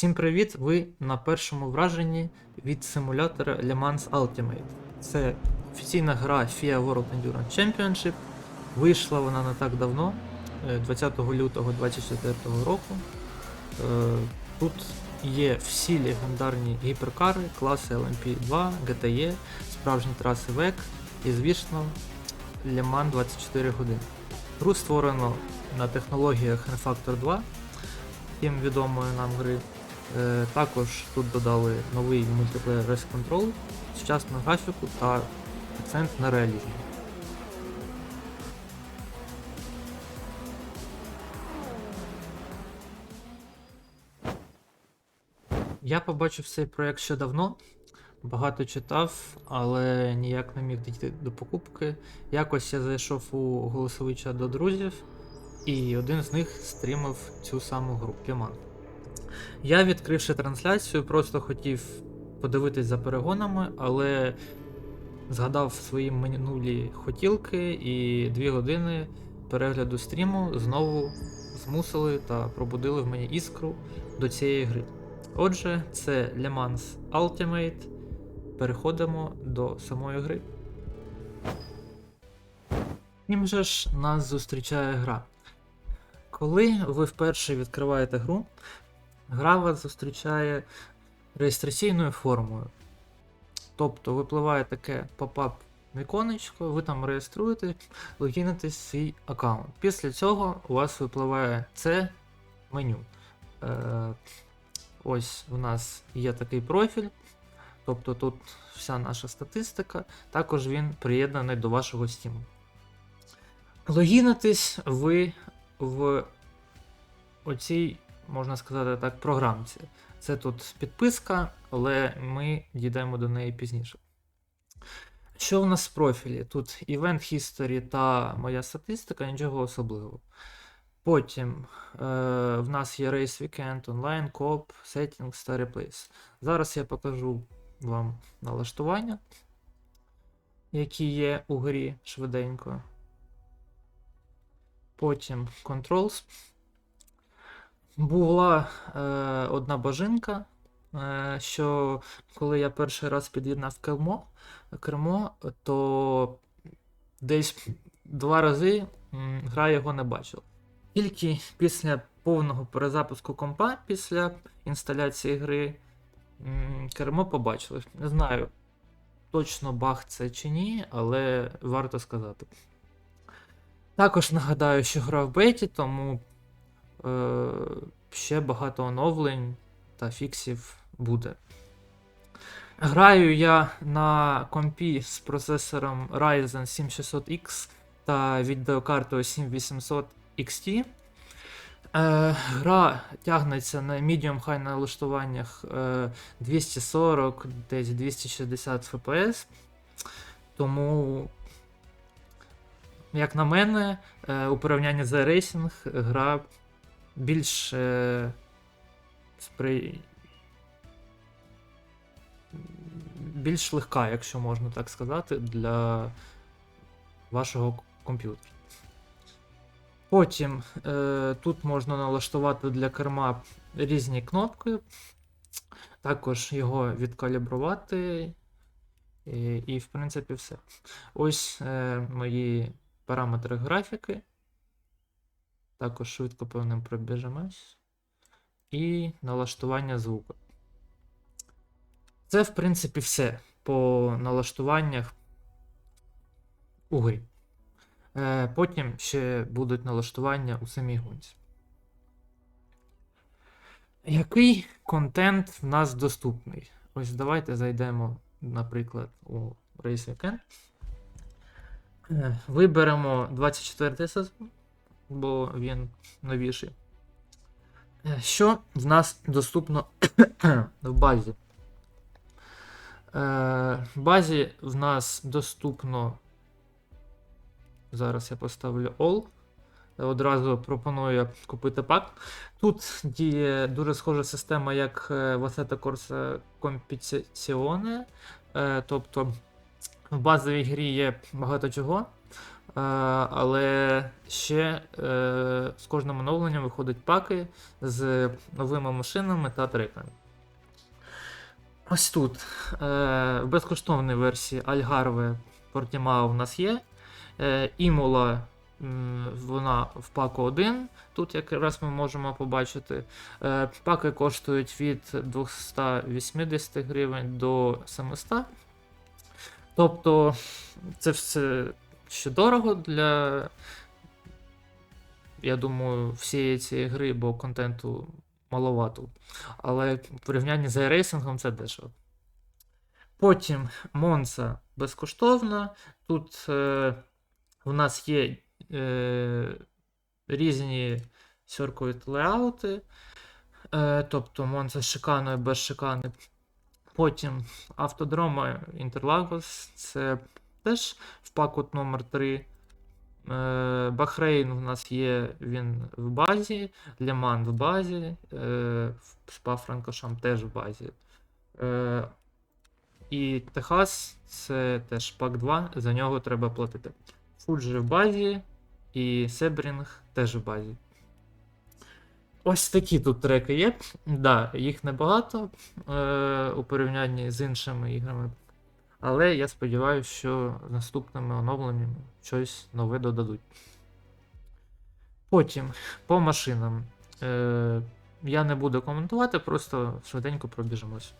Всім привіт! Ви на першому враженні від симулятора Le Mans Ultimate. Це офіційна гра FIA World Endurance Championship. Вийшла вона не так давно, е, 20 лютого 2024 року. Е, Тут є всі легендарні гіперкари, класи LMP2, GTE, справжні траси VEC і, звісно, Le Mans 24 години. Гру створено на технологіях Refactor 2, тим відомої нам гри. Е, Також тут додали новий мультиплеєр Race Control, сучасну графіку та акцент на реалізм. Я побачив цей проект ще давно, багато читав, але ніяк не міг дійти до покупки. Якось я зайшов у голосовий чат до друзів, і один з них стрімив цю саму гру Ліман. Я, відкривши трансляцію, просто хотів подивитись за перегонами, але згадав свої минулі хотілки, і дві години перегляду стріму знову змусили та пробудили в мені іскру до цієї гри. Отже, це Le Ultimate. Переходимо до самої гри. Чим же ж нас зустрічає гра? Коли ви вперше відкриваєте гру, гра вас зустрічає реєстраційною формою. Тобто випливає таке поп-ап віконечко, ви там реєструєте, логінитесь в свій аккаунт. Після цього у вас випливає це меню. Е, ось у нас є такий профіль. Тобто тут вся наша статистика, також він приєднаний до вашого Steam. Логінитесь ви в оцій, можна сказати так, програмці. Це тут підписка, але ми дійдемо до неї пізніше. Що в нас в профілі? Тут Event History та моя статистика, нічого особливого. Потім е, в нас є Race Weekend, Online, Coop, Settings та Replace. Зараз я покажу вам налаштування, які є у грі швиденько. Потім Controls. Була е, одна бажинка, е, що коли я перший раз під'єднав кермо, кермо, то десь два рази гра його не бачила. Тільки після повного перезапуску компа, після інсталяції гри, кермо побачили. Не знаю, точно баг це чи ні, але варто сказати. Також нагадаю, що гра в беті, тому ще багато оновлень та фіксів буде. Граю я на компі з процесором Ryzen 7600X та відеокартою 7800 XT. Е, гра тягнеться на medium high налаштуваннях е, 240, десь 260 FPS. Тому, як на мене, е, у порівнянні з Racing гра більш е, спри... більш легка, якщо можна так сказати, для вашого комп'ютера. Потім е, тут можна налаштувати для керма різні кнопки, також його відкалібрувати. І, і в принципі, все. Ось е, мої параметри графіки. Також швидко по ним пробіжемось. І налаштування звуку. Це, в принципі, все по налаштуваннях у грі. Е, Потім ще будуть налаштування у самій гонці. Який контент в нас доступний? Ось давайте зайдемо, наприклад, у Race Weekend. Е, Виберемо 24 сезон, бо він новіший. Е, Що в нас доступно в базі? Е, В базі в нас доступно. Зараз я поставлю All. Одразу пропоную купити пак. Тут діє дуже схожа система, як е, в Assetto Corsa Competizione. Тобто в базовій грі є багато чого. Але ще е, з кожним оновленням виходять паки з новими машинами та треками. Ось тут е, в безкоштовній версії Альгарве Портімау у нас є. Е, Імола вона в паку 1. Тут якраз ми можемо побачити. Е, паки коштують від 280 гривень до 700. Тобто це все ще дорого для, я думаю, всієї цієї гри, бо контенту маловато. Але в порівнянні з iRacing це дешево. Потім Монса безкоштовна. Тут е, у нас є е, різні circuit леаути. Е, тобто Монса з шиканою, без шикани. Потім автодрома Interlagos, це теж в паку номер 3. Е, Бахрейн у нас є він в базі, Леман в базі, е, Спа Франкошам теж в базі. Е, і Техас це теж пак 2, за нього треба платити. Фуджі в базі і Себрінг теж в базі. Ось такі тут треки є. Да, їх небагато е, у порівнянні з іншими іграми. Але я сподіваюся, що наступними оновленнями щось нове додадуть. Потім по машинам. Е, я не буду коментувати, просто швиденько пробіжимось.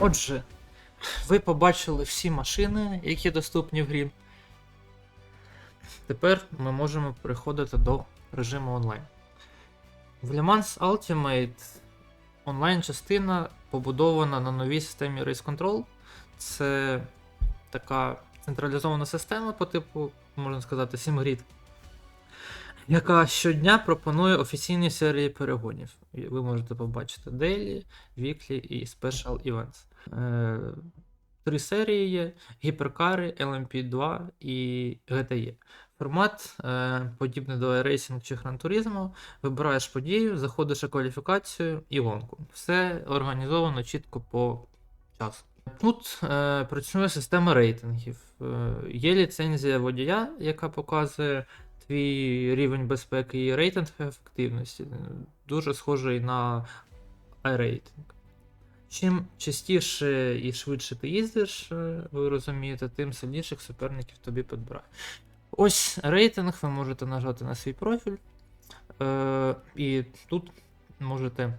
Отже, ви побачили всі машини, які доступні в грі. Тепер ми можемо переходити до режиму онлайн. В Le Ultimate онлайн-частина побудована на новій системі Race Control. Це така централізована система по типу, можна сказати, SimGrid, яка щодня пропонує офіційні серії перегонів. Ви можете побачити Daily, Weekly і Special Events. Е, Три серії є: гіперкари, LMP2 і GTE. Формат е, подібний до iRacing чи Turismo. Вибираєш подію, заходиш у кваліфікацію і гонку. Все організовано чітко по часу. Тут е, працює система рейтингів. Е, є ліцензія водія, яка показує твій рівень безпеки і рейтинг ефективності. Дуже схожий на iRating. Чим частіше і швидше ти їздиш, е, ви розумієте, тим сильніших суперників тобі підбирає. Ось рейтинг, ви можете нажати на свій профіль. Е, і тут можете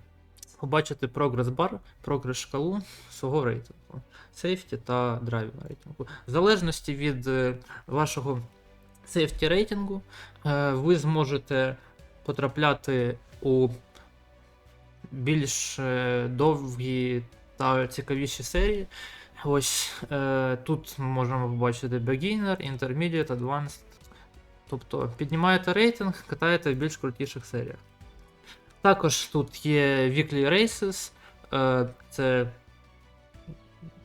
побачити прогрес-бар, прогрес-шкалу свого рейтингу, сейфті та драйвінг рейтингу. В залежності від е, вашого сейфті рейтингу, е, ви зможете потрапляти у більш е, довгі та цікавіші серії. Ось е, тут можемо побачити Beginner, Intermediate, Advanced. Тобто піднімаєте рейтинг, катаєте в більш крутіших серіях. Також тут є Weekly Races, це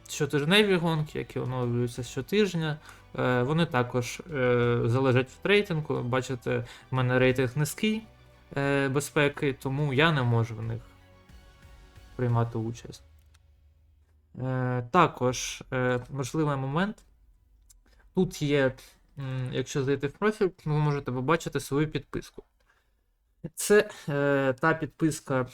щотижневі гонки, які оновлюються щотижня. Е, вони також е, залежать від рейтингу. Бачите, в мене рейтинг низький е, безпеки, тому я не можу в них приймати участь. Також важливий момент. Тут є, якщо зайти в профіль, ви можете побачити свою підписку. Це та підписка,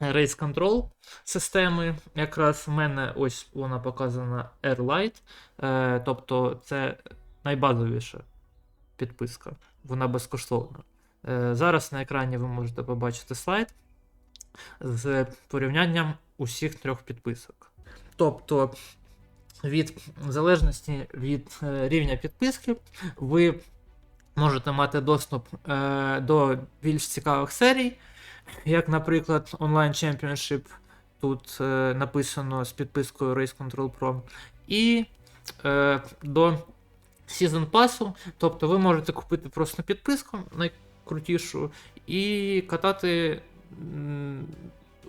Race Control системи. Якраз в мене ось вона показана Airlight. Е, тобто це найбазовіша підписка. Вона безкоштовна. Е, зараз на екрані ви можете побачити слайд з порівнянням усіх трьох підписок. Тобто, від в залежності від е, рівня підписки, ви можете мати доступ до більш цікавих серій, як, наприклад, Online Championship. Тут е, написано з підпискою Race Control Pro. І е, до Season Pass, тобто ви можете купити просто підписку найкрутішу і катати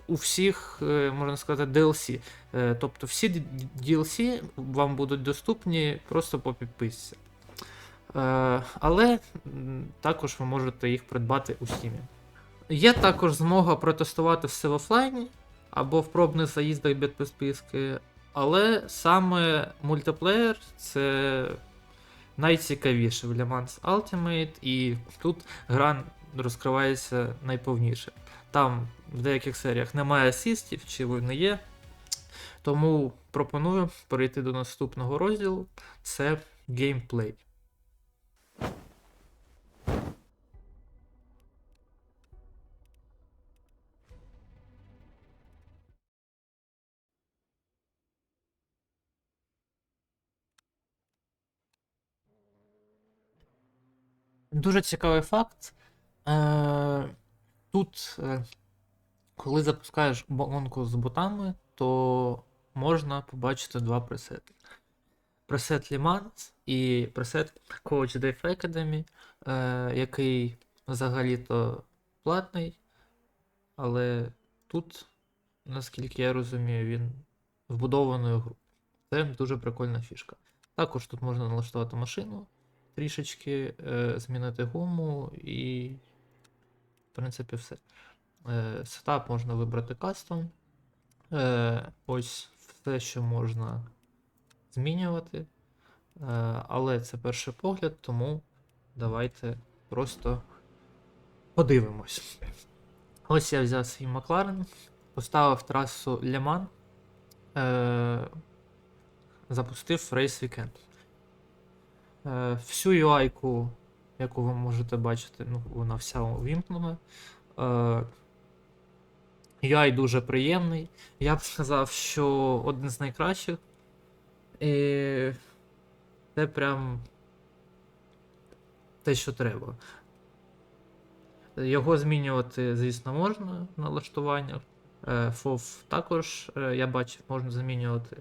у всіх, е, можна сказати, DLC. Е, Тобто всі DLC вам будуть доступні просто по підписці. Е, Але також ви можете їх придбати у Steam. Є також змога протестувати все в офлайні або в пробних заїздах без підписки. Але саме мультиплеєр це найцікавіше в Le Ultimate, і тут гра розкривається найповніше. Там в деяких серіях немає асистів, чи вони є. Тому пропоную перейти до наступного розділу. Це геймплей. Дуже цікавий факт. Е, тут, е, коли запускаєш гонку з ботами, то можна побачити два пресети. Пресет Le Mans і пресет Coach Dave Academy, е, який взагалі-то платний, але тут, наскільки я розумію, він вбудований у гру. Це дуже прикольна фішка. Також тут можна налаштувати машину трішечки, е, змінити гуму і, в принципі, все. Е, сетап можна вибрати кастом. Е, ось все, що можна змінювати. Е, але це перший погляд, тому давайте просто подивимось. Ось я взяв свій Макларен, поставив трасу Леман, е, запустив Race Weekend. Е, всю UI-ку, яку ви можете бачити, ну, вона вся увімкнена. Е, UI дуже приємний. Я б сказав, що один з найкращих. І це прям те, що треба. Його змінювати, звісно, можна налаштуваннях. Е, FOV також, е, я бачив, можна змінювати.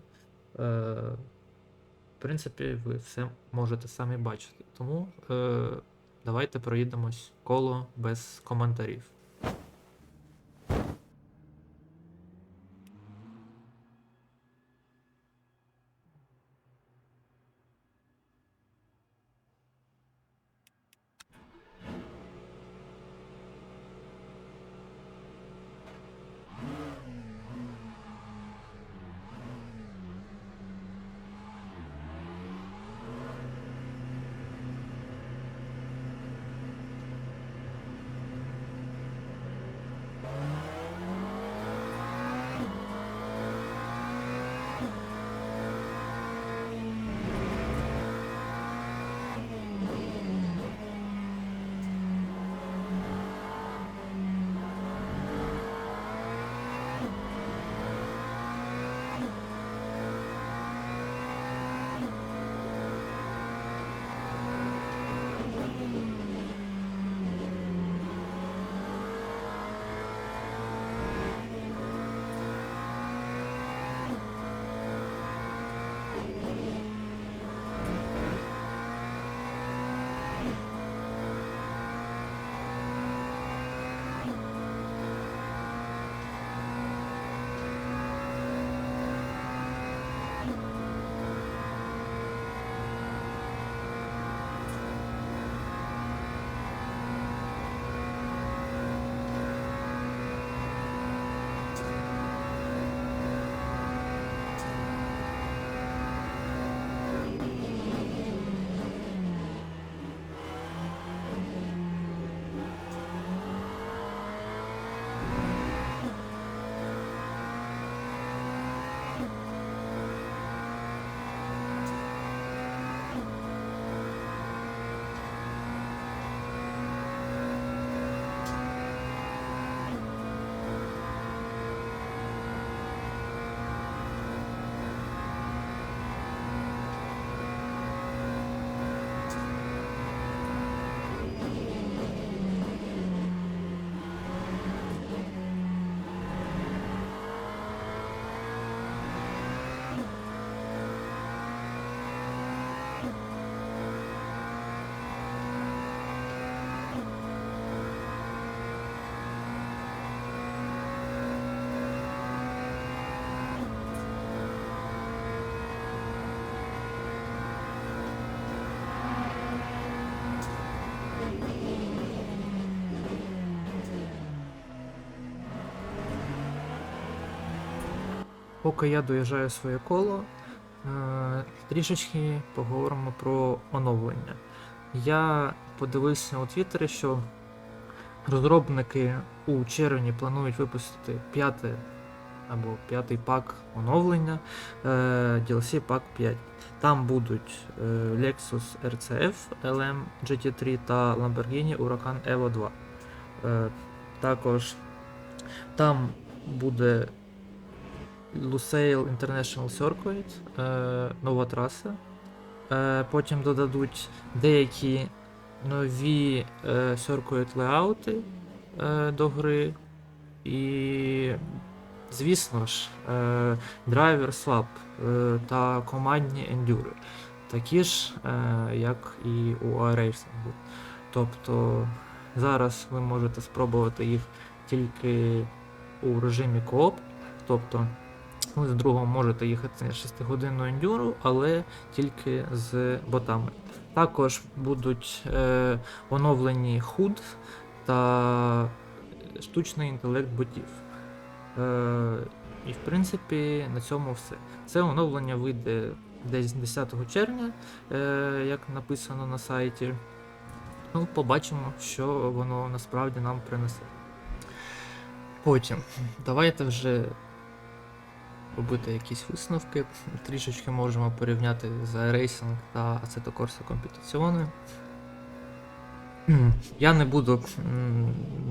В принципі, ви все можете самі бачити. Тому е, давайте проїдемось коло без коментарів. Поки я доїжджаю своє коло, е, трішечки поговоримо про оновлення. Я подивився у Твіттері, що розробники у червні планують випустити п'яте або п'ятий пак оновлення DLC пак 5. Там будуть е, Lexus RCF LM GT3 та Lamborghini Huracan Evo 2. Е, також там буде Lusail International Circuit, е, нова траса. Е, потім додадуть деякі нові е, circuit леаути до гри. І, звісно ж, драйвер swap та командні ендюри. Такі ж, як і у iRacing. Тобто зараз ви можете спробувати їх тільки у режимі кооп. Тобто ви з другом можете їхати на 6-годинну ендюру, але тільки з ботами. Також будуть е, оновлені худ та штучний інтелект ботів. Е, і в принципі на цьому все. Це оновлення вийде десь 10 червня, е, як написано на сайті. Ну, побачимо, що воно насправді нам принесе. Потім, давайте вже робити якісь висновки. Трішечки можемо порівняти за Racing та Corsa Competizione. Я не буду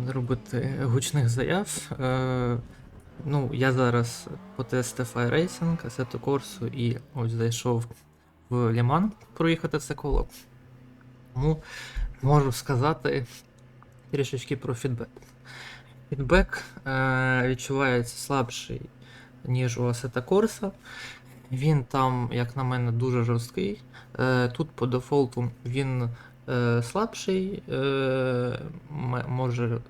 робити гучних заяв. Е, ну, я зараз потестив iRacing, Assetto Corsa і ось зайшов в Ліман проїхати це коло. Тому можу сказати трішечки про фідбек. Фідбек е, відчувається слабший, ніж у Assetto Corsa. Він там, як на мене, дуже жорсткий. Е, тут по дефолту він е, слабший, е, може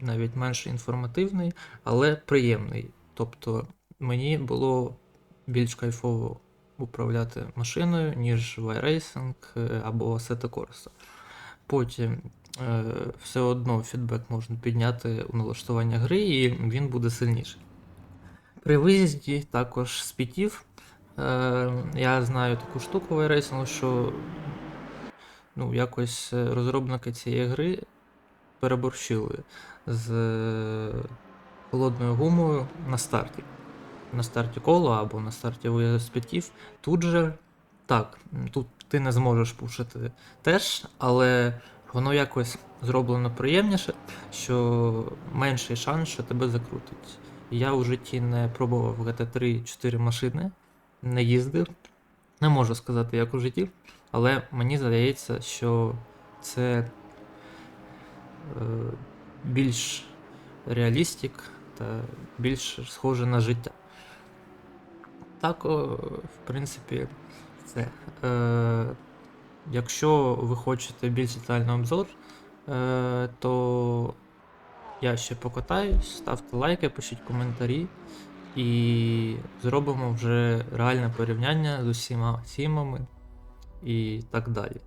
навіть менш інформативний, але приємний. Тобто мені було більш кайфово управляти машиною, ніж iRacing або Assetto Corsa. Потім все одно фідбек можна підняти у налаштування гри, і він буде сильніший. При виїзді також з пітів. Е, я знаю таку штуку в iRacing, що ну, якось е, розробники цієї гри переборщили з е, холодною гумою на старті. На старті кола або на старті виїзду з пітів. Тут же так, тут ти не зможеш пушити теж, але воно якось зроблено приємніше, що менший шанс, що тебе закрутить. Я у житті не пробував GT3 4 машини, не їздив. Не можу сказати, як у житті, але мені здається, що це е, більш реалістик та більш схоже на життя. Так, о, в принципі, все. Е, якщо ви хочете більш детальний обзор, е, то я ще покатаюсь, ставте лайки, пишіть коментарі і зробимо вже реальне порівняння з усіма сімами і так далі.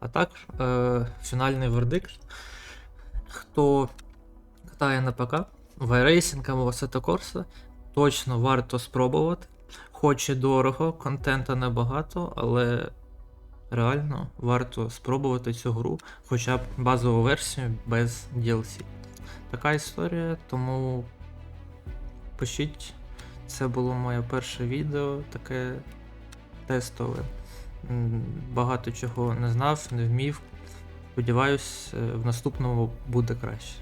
А так, е, фінальний вердикт. Хто катає на ПК в iRacing або Assetto точно варто спробувати. Хоч і дорого, контента небагато, але реально варто спробувати цю гру, хоча б базову версію без DLC. Така історія, тому пишіть. Це було моє перше відео, таке тестове. Багато чого не знав, не вмів. Сподіваюсь, е, в наступному буде краще.